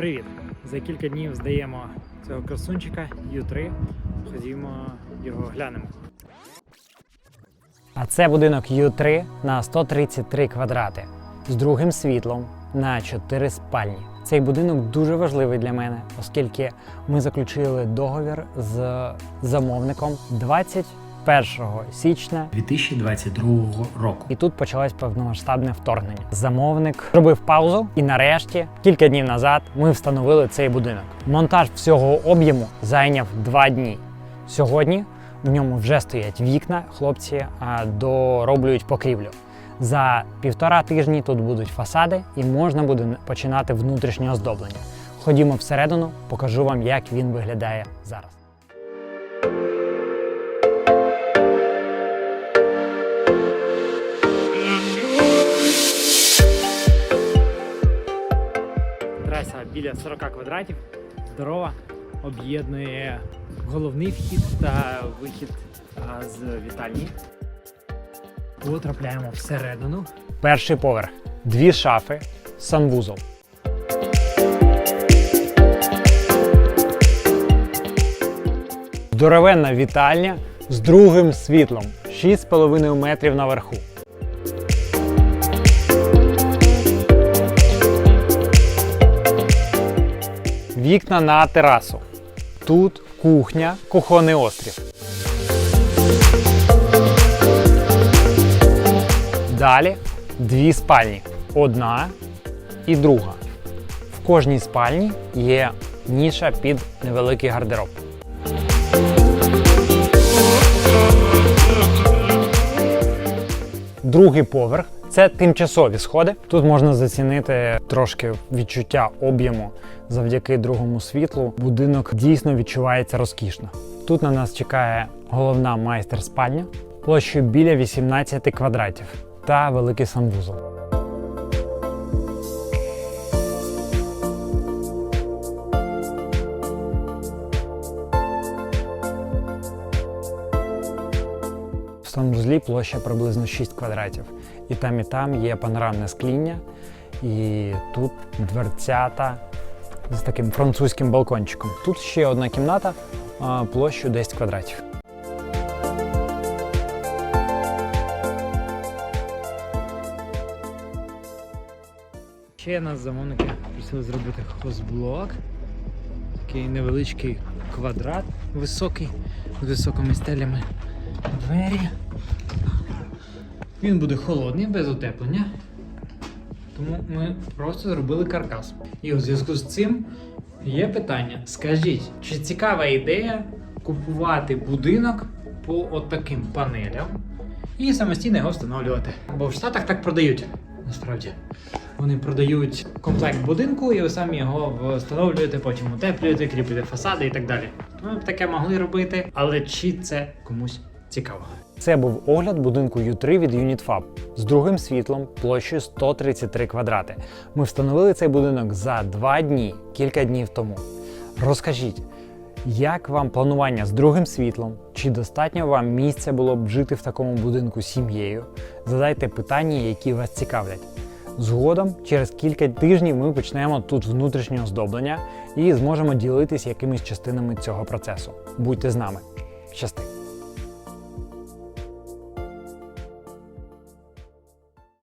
Привіт! За кілька днів здаємо цього красунчика U3. Ходімо його глянемо. А це будинок U3 на 133 квадрати з другим світлом на 4 спальні. Цей будинок дуже важливий для мене, оскільки ми заключили договір з замовником 21 січня 2022 року. І тут почалось повномасштабне вторгнення. Замовник зробив паузу, і нарешті, кілька днів назад, ми встановили цей будинок. Монтаж всього об'єму зайняв два дні. Сьогодні в ньому вже стоять вікна, хлопці дороблюють покрівлю. За півтора тижні тут будуть фасади і можна буде починати внутрішнє оздоблення. Ходімо всередину, покажу вам, як він виглядає зараз. Траса біля 40 квадратів, здорова, об'єднує головний вхід та вихід а, з вітальні. Потрапляємо всередину. Перший поверх. Дві шафи, санвузол. Здоровенна вітальня з другим світлом. 6,5 метрів наверху. Вікна на терасу. Тут кухня, кухонний острів. Далі дві спальні. Одна і друга. В кожній спальні є ніша під невеликий гардероб. Другий поверх це тимчасові сходи. Тут можна зацінити трошки відчуття об'єму завдяки другому світлу. Будинок дійсно відчувається розкішно. Тут на нас чекає головна майстер-спальня площею біля 18 квадратів та великий санвузол. В санвузлі площа приблизно 6 квадратів. І там, і там є панорамне скління, і тут дверцята з таким французьким балкончиком. Тут ще одна кімната а, площею 10 квадратів. Ще нас замовники просили зробити хозблок. Такий невеличкий квадрат високий, з високими стелями двері. Він буде холодний, без утеплення. Тому ми просто зробили каркас. І у зв'язку з цим є питання: скажіть, чи цікава ідея купувати будинок по отаким панелям і самостійно його встановлювати? Бо в Штатах так продають насправді. Вони продають комплект будинку, і ви самі його встановлюєте, потім утеплюєте, кріпите фасади і так далі. Ми б таке могли робити, але чи це комусь цікаво? Це був огляд будинку U3 від UnitFab з другим світлом площею 133 квадрати. Ми встановили цей будинок за два дні, кілька днів тому. Розкажіть, як вам планування з другим світлом? Чи достатньо вам місця було б жити в такому будинку сім'єю? Задайте питання, які вас цікавлять. Згодом, через кілька тижнів, ми почнемо тут внутрішнє оздоблення і зможемо ділитися якимись частинами цього процесу. Будьте з нами. Щасти!